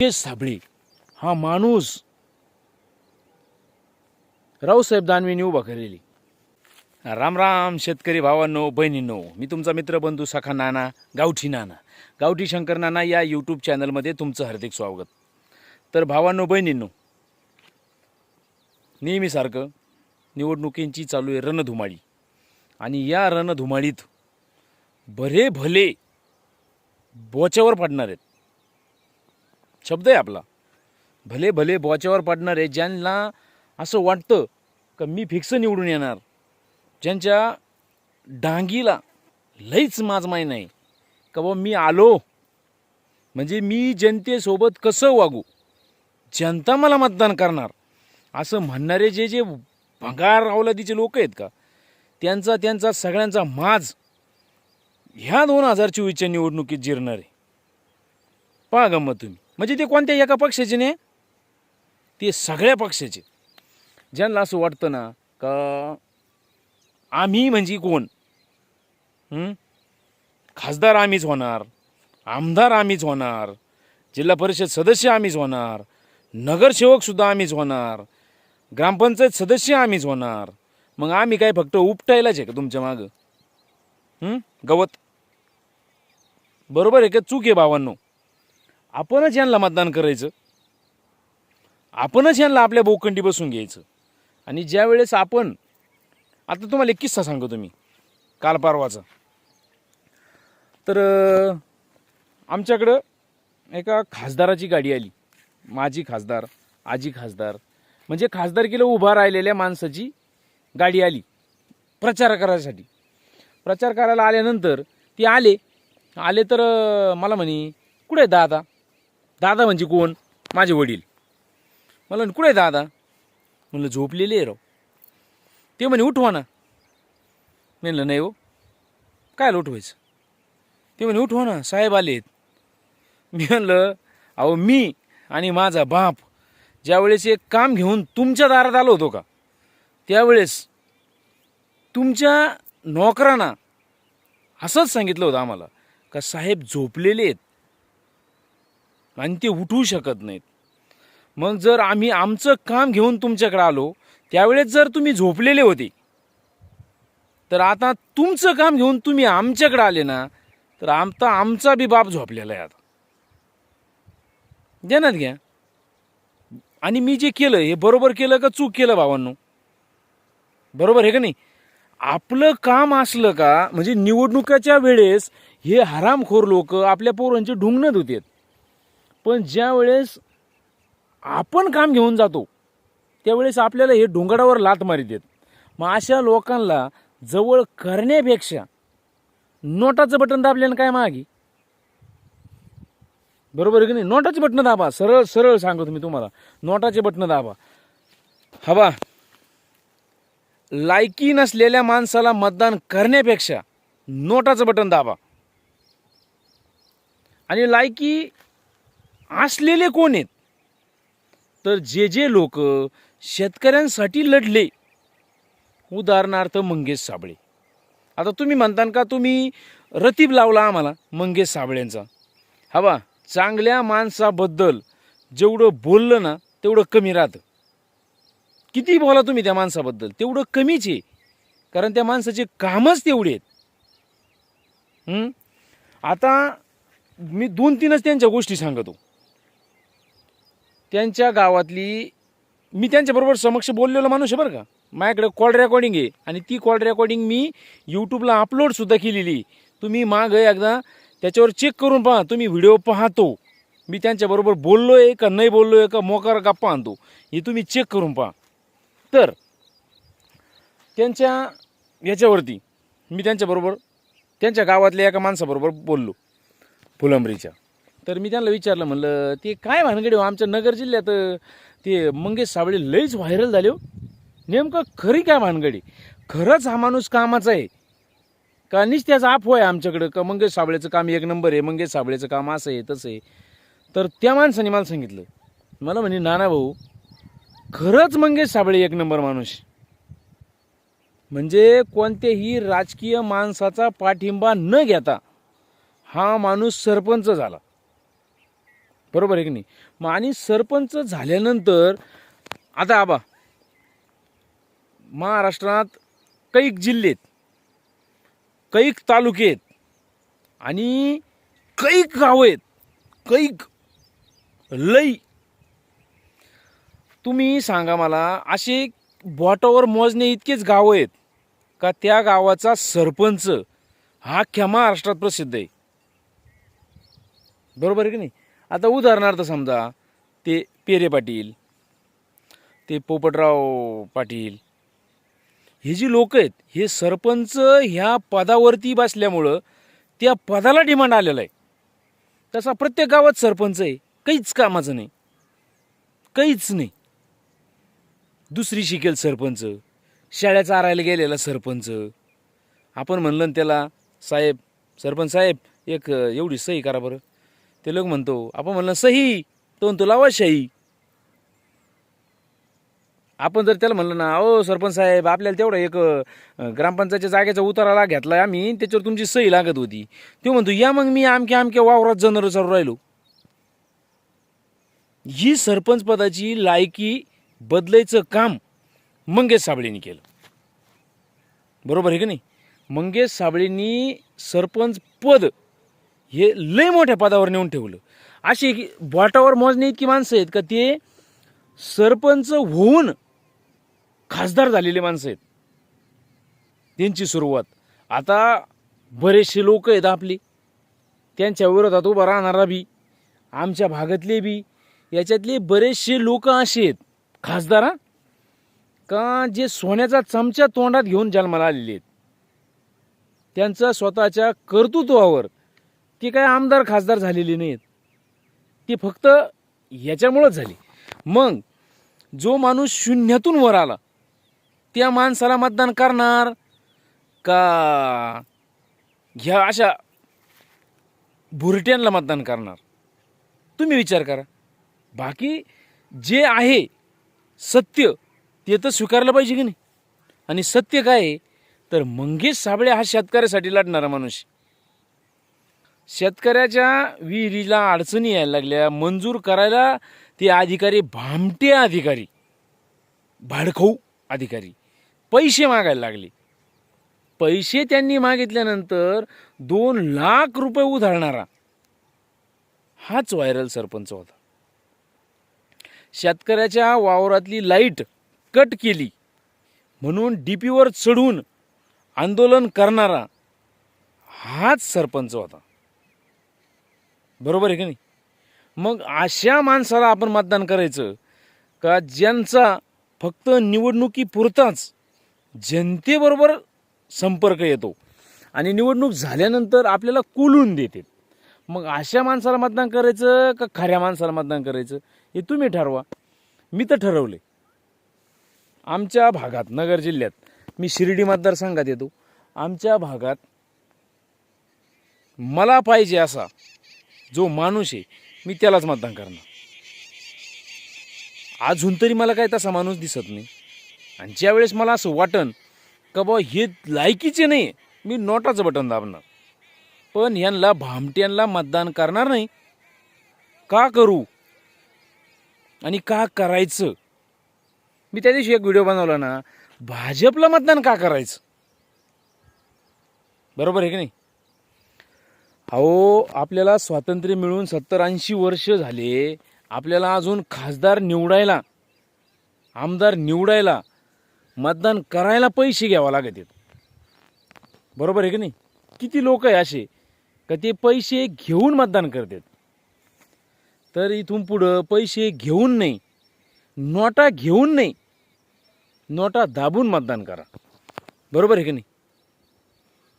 मुकेश साबळे हा माणूस रावसाहेब दानवेने उभा करेली राम राम शेतकरी भावांनो बहिणींनो. मी तुमचा मित्र बंधू सखा नाना गावठी नाना. गावठी शंकर नाना या यूट्यूब चॅनलमध्ये तुमचं हार्दिक स्वागत. तर भावांनो बहिणींनो नेहमीसारखं निवडणुकींची चालू आहे रणधुमाळी. आणि या रणधुमाळीत बरे भले बोच्यावर पडणार आहेत. शब्द आहे आपला. भले भले बोच्यावर पडणारे आहे ज्यांना असं वाटतं का मी फिक्स निवडून येणार ज्यांच्या डांगीला लईच माजमाय नाही का बाबा मी आलो म्हणजे मी जनतेसोबत कसं वागू जनता मला मतदान करणार असं म्हणणारे जे जे भंगार अवलादीचे लोक आहेत का त्यांचा त्यांचा सगळ्यांचा माज ह्या दोन हजार चोवीसच्या निवडणुकीत जिरणारे पहा पहा गंमत तुम्ही. म्हणजे ते कोणत्या एका पक्षाचे नाही ते सगळ्या पक्षाचे. ज्यांना असं वाटतं ना का आम्ही म्हणजे कोण? खासदार आम्हीच होणार आमदार आम्हीच होणार जिल्हा परिषद सदस्य आम्हीच होणार नगरसेवकसुद्धा आम्हीच होणार ग्रामपंचायत सदस्य आम्हीच होणार. मग आम्ही काय फक्त उपटायलाच आहे का तुमच्या मागं? गवत? बरोबर आहे का? चूक आहे भावांनो आपणच यांना मतदान करायचं. आपणच यांना आपल्या बोकंडी बसून घ्यायचं. आणि ज्या वेळेस आपण आता तुम्हाला एक किस्सा सांगतो मी काल परवाचा. तर आमच्याकडं एका खासदाराची गाडी आली. माझी खासदार आजी खासदार. म्हणजे खासदारकीला उभा राहिलेल्या माणसाची गाडी आली. प्रचार करायसाठी. प्रचार करायला आल्यानंतर ती आले. आले तर मला म्हणे कुठे आहे दादा? दादा म्हणजे कोण? माझे वडील. मला कुठे आहे दादा? म्हणलं झोपलेले आहे राव. ते म्हणे उठवा ना. म्हणलं नाही हो. काय उठवायचं? ते म्हणे उठवा ना साहेब आलेत मी म्हणलं अहो मी आणि माझा बाप ज्यावेळेस एक काम घेऊन तुमच्या दारात आलो होतो का त्यावेळेस तुमच्या नोकरांना असंच सांगितलं होतं आम्हाला का साहेब झोपलेले आहेत. आणि ते उठवू शकत नाहीत. मग जर आम्ही आमचं काम घेऊन तुमच्याकडे आलो त्यावेळेस जर तुम्ही झोपलेले होते तर आता तुमचं काम घेऊन तुम्ही आमच्याकडे आले ना तर आमचा आमचा बी बाप झोपलेला आहे आता. देण्यात घ्या आणि मी जे केलं हे बरोबर केलं का चूक केलं भावांनो? बरोबर आहे का नाही? आपलं काम असलं का म्हणजे निवडणुकाच्या वेळेस हे हरामखोर लोक आपल्या पोरांचे ढुंगणत होते पण ज्या वेळेस आपण काम घेऊन जातो त्यावेळेस आपल्याला हे डोंगरावर लात मारी देत मग अशा लोकांना जवळ करण्यापेक्षा नोटाचं बटन दाबल्यानं काय मागे? बरोबर आहे की नाही? नोटाचे बटन दाबा. सरळ सरळ सांगतो मी तुम्हाला. नोटाचे बटन दाबा. हवा लायकी नसलेल्या माणसाला मतदान करण्यापेक्षा नोटाचं बटन दाबा. आणि लायकी असलेले कोण आहेत? तर जे जे लोक शेतकऱ्यांसाठी लढले. उदाहरणार्थ मंगेश साबळे. आता तुम्ही म्हणता का तुम्ही रतीब लावला आम्हाला मंगेश साबळेंचा? हवा चांगल्या माणसाबद्दल जेवढं बोललं ना तेवढं कमी राहतं. किती बोला तुम्ही त्या माणसाबद्दल? तेवढं कमीच आहे. कारण त्या माणसाचे कामच तेवढे आहेत. आता मी दोन तीनच त्यांच्या गोष्टी सांगतो. त्यांच्या गावातली मी त्यांच्याबरोबर समक्ष बोललेलो माणूस आहे बरं का. माझ्याकडे कॉल रेकॉर्डिंग आहे आणि ती कॉल रेकॉर्डिंग मी यूट्यूबला अपलोडसुद्धा केलेली. तुम्ही माग एकदा त्याच्यावर चेक करून पहा तुम्ही व्हिडिओ पाहतो. मी त्यांच्याबरोबर बोललो आहे का नाही बोललो आहे का मोकार गप्पा आणतो हे तुम्ही चेक करून पहा. तर त्यांच्या याच्यावरती मी त्यांच्याबरोबर त्यांच्या गावातल्या एका माणसाबरोबर बोललो. फुलंबरीच्या. तर मी त्यांना विचारलं म्हणलं ते काय भानगडी हो? आमच्या नगर जिल्ह्यात ते मंगेश साबळे लईच व्हायरल झाले हो. नेमकं खरी काय भानगडी? खरंच हा माणूस कामाचा आहे. का त्याचा अफवा आहे आमच्याकडं? का मंगेश साबळेचं काम एक नंबर आहे? मंगेश साबळेचं काम असं आहे तसं आहे. तर त्या माणसाने मला सांगितलं मला म्हणे नाना भाऊ खरंच मंगेश साबळे एक नंबर माणूस म्हणजे कोणत्याही राजकीय माणसाचा पाठिंबा न घेता हा माणूस सरपंच झाला. बरोबर आहे की नाही? मग आणि सरपंच झाल्यानंतर आता आबा महाराष्ट्रात कैक जिल्हे आहेत कैक तालुके आहेत आणि कैक गावं आहेत कैक लई. तुम्ही सांगा मला असे बोटावर मोजणे इतकेच गावं आहेत का त्या गावाचा सरपंच हा अख्ख्या महाराष्ट्रात प्रसिद्ध आहे? बरोबर आहे की नाही? आता उदाहरणार्थ समजा ते पेरे पाटील ते पोपटराव पाटील हे जी लोक आहेत हे सरपंच ह्या पदावरती बसल्यामुळं त्या पदाला डिमांड आलेला आहे. तसा प्रत्येक गावात सरपंच आहे काहीच कामाचं नाही. काहीच नाही. दुसरी शिकेल सरपंच शाळ्या चारायला गेलेला सरपंच. आपण म्हणलं त्याला साहेब सरपंच साहेब एक एवढी सही करा बरं. ते लोक म्हणतो आपण म्हणलं सही तो म्हणतो लावा शाही आपण जर त्याला म्हणलं ना ओ सरपंच साहेब आपल्याला तेवढं एक ग्रामपंचायतच्या जागेचा उताराला घेतलाय आम्ही त्याच्यावर तुमची सही लागत होती. तो म्हणतो या मग मी आमक्या आमक्या वावरात जनर चालू राहिलो. ही सरपंच पदाची लायकी बदलायचं काम मंगेश साबळेंनी केलं. बरोबर आहे का नाही? मंगेश साबळेंनी सरपंच पद हे लय मोठ्या पदावर नेऊन ठेवलं. अशी की बोटावर मोजणे इतकी माणसं आहेत का ते सरपंच होऊन खासदार झालेले माणसं आहेत. त्यांची सुरुवात. आता बरेचसे लोक आहेत आपली. त्यांच्या विरोधात उभा राहणारा बी आमच्या भागातले बी याच्यातले बरेचसे लोक असे आहेत. खासदार का जे सोन्याचा चमचा तोंडात घेऊन जन्माला आलेले आहेत. त्यांचा स्वतःच्या कर्तृत्वावर ती काय आमदार खासदार झालेली नाहीत. ती फक्त याच्यामुळंच झाली. मग जो माणूस शून्यातून वर आला त्या माणसाला मतदान करणार का? ह्या अशा भुरट्यांना मतदान करणार? तुम्ही विचार करा. बाकी जे आहे सत्य ते तर स्वीकारलं पाहिजे की नाही? आणि सत्य काय आहे? तर मंगेश साबळे हा शेतकऱ्यासाठी लढणारा माणूस शेतकऱ्याच्या विहिरीला अडचणी यायला लागल्या. मंजूर करायला ते अधिकारी भामटे अधिकारी भाडखाऊ अधिकारी. पैसे मागायला लागले. पैसे त्यांनी मागितल्यानंतर दोन लाख रुपये उधळणारा हाच व्हायरल सरपंच होता. शेतकऱ्याच्या वावरातली लाइट कट केली. म्हणून डीपीवर चढून आंदोलन करणारा हाच सरपंच होता. बरोबर आहे की नाही? मग अशा माणसाला आपण मतदान करायचं का ज्यांचा फक्त निवडणुकीपुरताच जनतेबरोबर संपर्क येतो आणि निवडणूक झाल्यानंतर आपल्याला कुलून देते. मग अशा माणसाला मतदान करायचं का खऱ्या माणसाला मतदान करायचं? हे तुम्ही ठरवा. मी तर ठरवले. आमच्या भागात नगर जिल्ह्यात मी शिर्डी मतदारसंघात येतो. आमच्या भागात मला पाहिजे असा जो माणूस आहे मी त्यालाच मतदान करणार. अजून तरी मला काय तसा माणूस दिसत नाही. आणि ज्यावेळेस मला असं वाटन का बा हे लायकीचे नाही मी नोटाचं बटन दाबणार. पण यांना भामट्यांना मतदान करणार नाही. का करू? आणि का करायचं? मी त्या दिवशी एक व्हिडिओ बनवला ना भाजपला मतदान का करायचं? बरोबर आहे की नाही? अहो आपल्याला स्वातंत्र्य मिळून सत्तर ऐंशी वर्ष झाले. आपल्याला अजून खासदार निवडायला आमदार निवडायला मतदान करायला पैसे घ्यावा लागत आहेत. बरोबर आहे की नाही? किती लोक आहे असे का ते पैसे घेऊन मतदान करतात तर इथून पुढं पैसे घेऊन नाही नोटा घेऊन नाही नोटा दाबून मतदान करा. बरोबर आहे की नाही?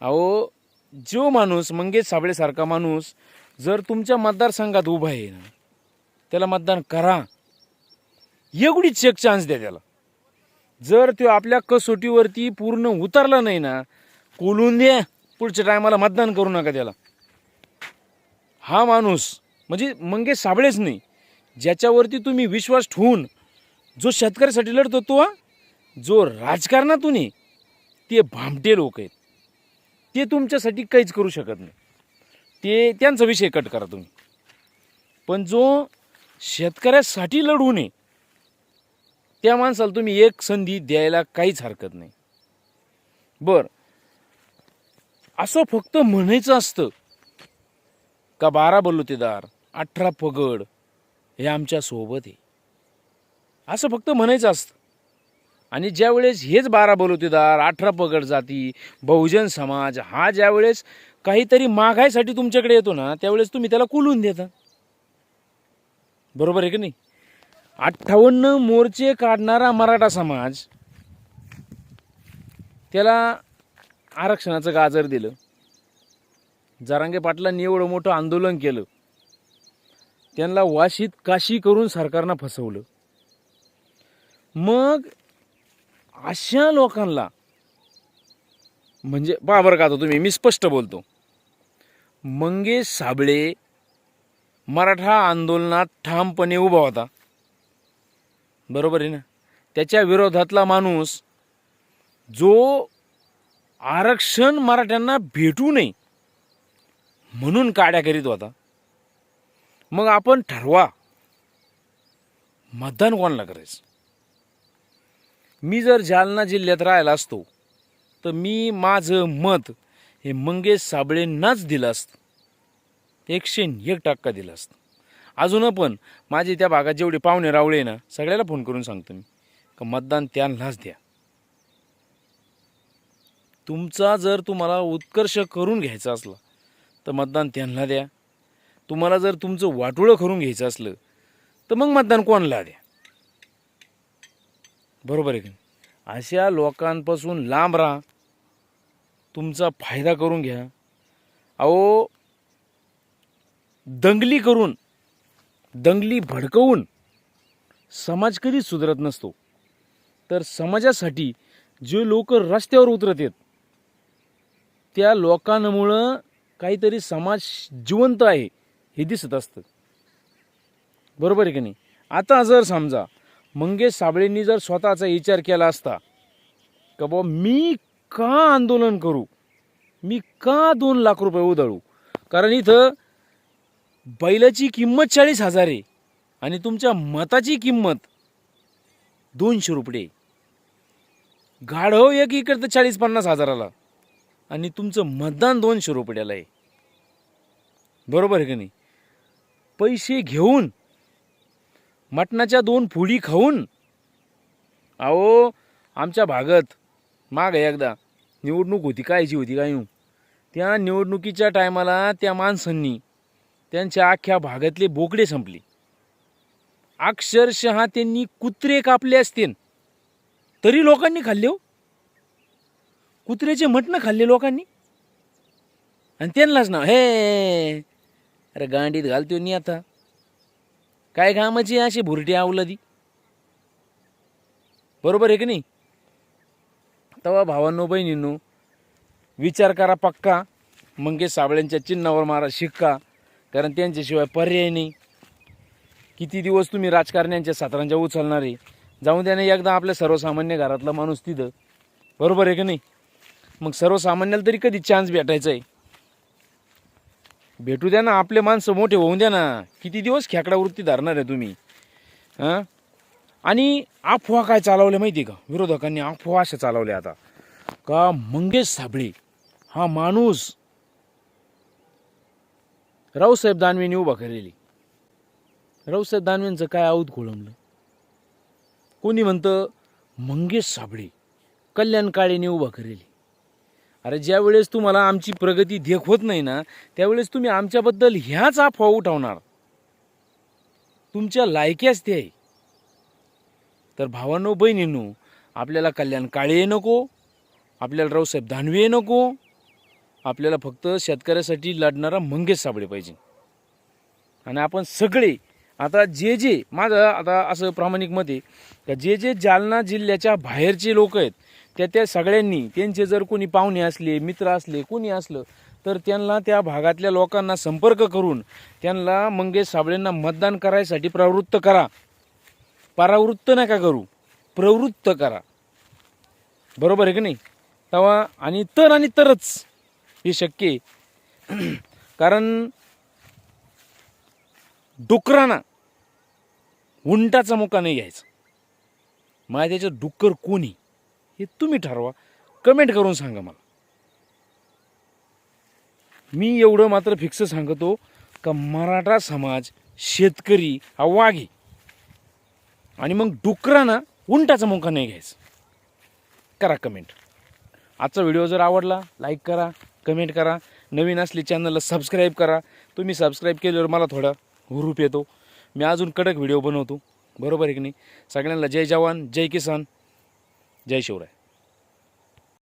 अहो जो माणूस मंगेश साबळेसारखा माणूस जर तुमच्या मतदारसंघात उभा आहे ना त्याला मतदान करा. एवढीच एक चान्स द्या त्याला. जर तो आपल्या कसोटीवरती पूर्ण उतरला नाही ना कोलून द्या. पुढच्या टायमाला मतदान करू नका त्याला. हा माणूस म्हणजे मंगेश साबळेच नाही ज्याच्यावरती तुम्ही विश्वास ठेवून जो शेतकऱ्यासाठी लढतो तो जो राजकारणातून आहे ते भामटे लोक आहेत. ते तुमच्यासाठी काहीच करू शकत नाही. ते त्यांचा विषय कट करा तुम्ही. पण जो शेतकऱ्यासाठी लढू नये त्या माणसाला तुम्ही एक संधी द्यायला काहीच हरकत नाही. बर. असं फक्त म्हणायचं असतं. का बारा बलुतेदार अठरा पगड हे आमच्यासोबत आहे. असं फक्त म्हणायचं असतं. आणि ज्यावेळेस हेच बारा बलुतेदार अठरा पगड जाती बहुजन समाज हा ज्यावेळेस काहीतरी मागायसाठी तुमच्याकडे येतो ना त्यावेळेस तुम्ही त्याला कुलून देता. बरोबर आहे की नाही? अठ्ठावन्न मोर्चे काढणारा मराठा समाज त्याला आरक्षणाचं गाजर दिलं. जरांगे पाटलांनी एवढं मोठं आंदोलन केलं. त्यांना वाशीत काशी करून सरकारनं फसवलं. मग अशा लोकांना. म्हणजे पहा बरं का आता तुम्ही? मी स्पष्ट बोलतो. मंगेश साबळे मराठा आंदोलनात ठामपणे उभा होता. बरोबर आहे ना? त्याच्या विरोधातला माणूस जो आरक्षण मराठ्यांना भेटू नये म्हणून काड्या करीत होता. मग आपण ठरवा. मतदान कोणाला करायचं? मी जर जालना जिल्ह्यात राहिला असतो तर मी माझं मत हे मंगेश साबळेंनाच दिलं असतं. एकशे एक टक्का दिलं असतं. अजून पण माझे त्या भागात जेवढे पाहुणे रावळे ना सगळ्याला फोन करून सांगतो मी का मतदान त्यांनाच द्या. तुमचा जर तुम्हाला उत्कर्ष करून घ्यायचा असला तर मतदान त्यांना द्या. तुम्हाला जर तुमचं वाटोळं करून घ्यायचं असलं तर मग मतदान कोणाला द्या? बरोबर आहे की नाही? अशा लोकांपासून लांब राहा. तुमचा फायदा करून घ्या. अहो दंगली करून दंगली भडकवून समाज कधीच सुधरत नसतो. तर समाजासाठी जे लोक रस्त्यावर उतरत आहेत त्या लोकांमुळं काहीतरी समाज जिवंत आहे हे दिसत असतं. बरोबर आहे की नाही? आता जर समजा मंगेश साबळेंनी जर स्वतःचा विचार केला असता का बाबा मी का आंदोलन करू? मी का दोन लाख रुपये उधळू? कारण इथं बैलाची किंमत चाळीस हजार आहे आणि तुमच्या मताची किंमत दोनशे रुपये गाढव एक इकडं चाळीस पन्नास हजाराला आणि तुमचं मतदान दोनशे रुपयाला आहे. बरोबर आहे की नाही? पैसे घेऊन मटणाच्या दोन फुडी खाऊन. अहो आमच्या भागात. माग एकदा. निवडणूक होती कायची होती काय येऊ? त्या निवडणुकीच्या टायमाला त्या माणसांनी त्यांच्या अख्ख्या भागातले बोकडे संपले. अक्षरशः त्यांनी कुत्रे कापले असतील. तरी लोकांनी खाल्ले हो. कुत्र्याचे मटणं खाल्ले लोकांनी. आणि त्यांनाच ना हे अरे गांडीत घालतो नी आता. काय कामाची अशी भुरटी आवलादी बरोबर आहे की नाही? तेव्हा भावांनो बहिणींनो विचार करा पक्का. मंगेश साबळ्यांच्या चिन्हावर मारा शिक्का. कारण त्यांच्याशिवाय पर्याय नाही. किती दिवस तुम्ही राजकारण्यांच्या सत्रांच्या उचलणार आहे? जाऊन त्याने एकदा आपल्या सर्वसामान्य घरातला माणूस तिथं. बरोबर आहे की नाही? मग सर्वसामान्याला तरी कधी चान्स भेटायचा आहे? भेटू द्या ना आपले माणसं मोठे होऊन द्या ना. किती दिवस खेकडा वृत्ती धरणार आहे तुम्ही? हां? आणि अफवा काय चालवल्या माहिती आहे का? विरोधकांनी अफवा अशा चालवल्या आता. का मंगेश साबळे हा माणूस रावसाहेब दानवेंनी उभा केलेली. रावसाहेब दानवेंचं काय आऊत खोळंबलं? कोणी म्हणतं मंगेश साबळे कल्याण काळेने उभा करेली. अरे ज्यावेळेस तुम्हाला आमची प्रगती देख होत नाही ना त्यावेळेस तुम्ही आमच्याबद्दल ह्याच अफवा उठवणार. तुमच्या लायक्याच ते आहे तर भावांनो बहिणींनो आपल्याला कल्याण काळे नको आपल्याला रावसाहेब दानवे नको आपल्याला फक्त शेतकऱ्यासाठी लढणारा मंगेश साबळे पाहिजे. आणि आपण सगळे आता जे जे माझं आता असं प्रामाणिक मत आहे का जे जे जालना जिल्ह्याच्या बाहेरचे लोक आहेत त्या त्या सगळ्यांनी त्यांचे जर कोणी पाहुणे असले मित्र असले कोणी असलं तर त्यांना त्या भागातल्या लोकांना संपर्क करून त्यांना मंगेश साबळेंना मतदान करायसाठी प्रवृत्त करा. परावृत्त नका करू प्रवृत्त करा. बरोबर आहे की नाही? तेव्हा आणि तर आणि तरच हे शक्य आहे. कारण डुकरांना उंटाचा मुका नाही घ्यायचा. माझ्या त्याच्यात डुक्कर कोणी हे तुम्ही ठरवा. कमेंट करून सांगा मला. मी एवढं मात्र फिक्स सांगतो का मराठा समाज शेतकरी हा वाघी. आणि मग डुकरांना उंटाचा मुका नाही घ्यायचा. करा कमेंट आजचा व्हिडिओ जर आवडला लाईक करा कमेंट करा. नवीन असली चॅनलला सबस्क्राईब करा. तुम्ही सबस्क्राईब केल्यावर मला थोडा हुरूप येतो. मी अजून कडक व्हिडिओ बनवतो. बरोबर आहे की नाही? सगळ्यांना जय जवान जय किसान. जय शिवराय.